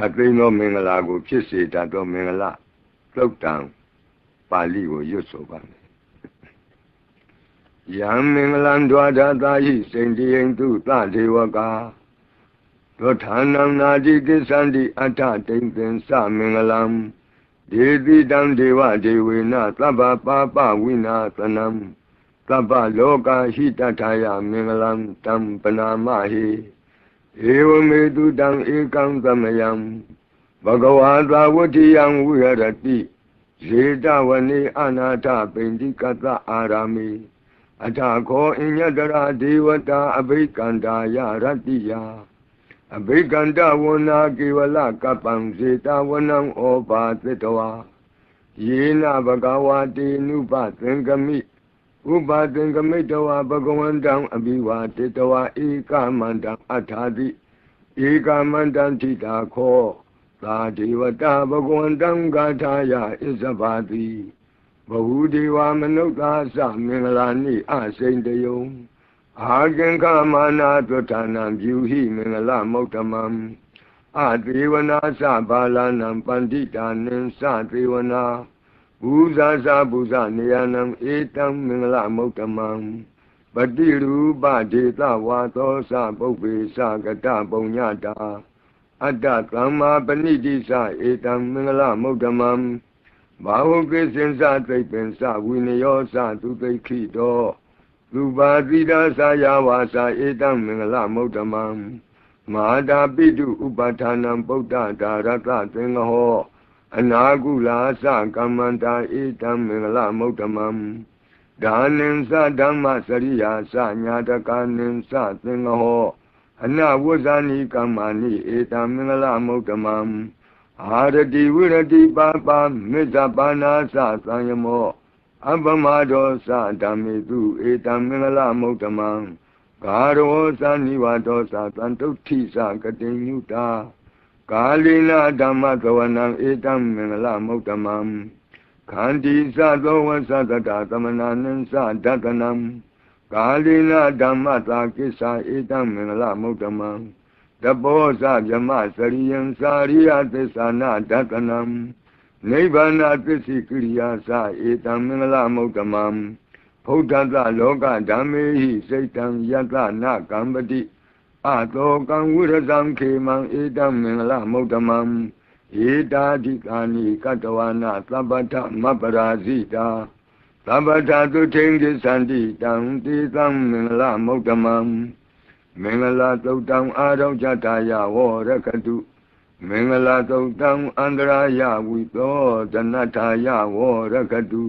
ခတ်သိမ်းသောမင်္ဂလာကို ဖြစ်စေတတ်သောမင်္ဂလာသုတ်တံပါဠိကိုရွတ်ဆိုပါမယ်ယံမင်္ဂလံဒွါဒသာဟိစိန်တိယံတုသဒေဝကာသောဌာနံနာတိကိသန္တိအထတိန်သင်္သမင်္ဂလံဒေတိတံဒေဝဒေဝေနသဗ္ဗပါပဝိနာသနံသဗ္ဗလောကဟိတထာယမင်္ဂလံတံပနာမဟိ ဧဝမေတုတံဧကံသမယံဘဂဝါသာဝတိယံဝိရတိဇေတဝနေအနာထပိန္တိကတအာရမေအထာခောအညတရာဒေဝတာအဘိကန္တာယရတ္တိယအဘိကန္တဝနာကေဝလကပ္ပံဇေတဝနံဩဘာသတ္တဝါယေနဘဂဝါတေနုပသင်္ကမိ ဥပါသင်္ကမိတဝါဘဂဝန္တံအဘိဝါတေတဝါဧကမန္တံအထာတိဧကမန္တံထိတာခောသာဒေဝတာဘဂဝန္တံဂါထာယဣဇဘာတိဘဝုဒေဝမနုဿာသမင်္ဂလာနိအစိန်တယုံအာကင်္ခမာနာသွဌာနံပြုဟိမင်္ဂလမௌတမံအသေဝနာသဘာလနံပန္တိတာနင်သသေဝနာ ဘူဇာသာဘူဇနေယနံဧတံမင်္ဂလမௌတမံပတိရူပဒေသဝါသောသပုပ္ပေသကတပုံညတာအတ္တသမ္မာပဏိတိသဧတံမင်္ဂလမௌတမံဘာဝကိစင်္စသိပ္ပင်္စဝိနယောသသူသိခိတောသူပါတိတာသာယဝါစာဧတံမင်္ဂလမௌတမံမဟာတာပိတုဥပဌာနံဗုဒ္ဓဒါရတသင်္ဃဟော အနာကုလာသကမ္မန္တာဧတံမင်္ဂလမௌတမံဒါနင်္စဓမ္မစရိယာသညာတကနင်္စသင်္ဃဟောအနဝဇ္ဇာနိကမ္မာနိဧတံမင်္ဂလမௌတမံအာရတိဝိရတိပါပါမေတ္တပါဏာသသံယမောအပမဒောသဓမ္မေတုဧတံမင်္ဂလမௌတမံဂါရောသနိဝါဒောသသံတုဋ္ဌိသကတိညုတာ ကာလိနာဓမ္မသဝနံဧတံမင်္ဂလမௌတမံခန္တီသသောဝသတတသမနာနံသဒတနံကာလိနာဓမ္မသာကိစ္ဆာဧတံမင်္ဂလမௌတမံတဘောဇဗြမစရိယံစာရိယသစ္ဆာနာဒတနံနိဗ္ဗာနသစ္စိကိရိယာသဧတံမင်္ဂလမௌတမံဘုဒ္ဓတလောကဓမ္မေဟိစိတ်တံယတနာကံပတိ အတောကံဝိရဇံခေမံဧတံမင်္ဂလမௌတမံဧတာဓိကာနိကတဝနာသဗ္ဗတမပရာဇိတာသဗ္ဗတသုထိန်ကိသန္တိတံတိသံမင်္ဂလမௌတမံမင်္ဂလာသုတ်တံအာရုံကြတာယဝရကတုမင်္ဂလာသုတ်တံအန္တရာယဝိသောဇနထာယဝရကတု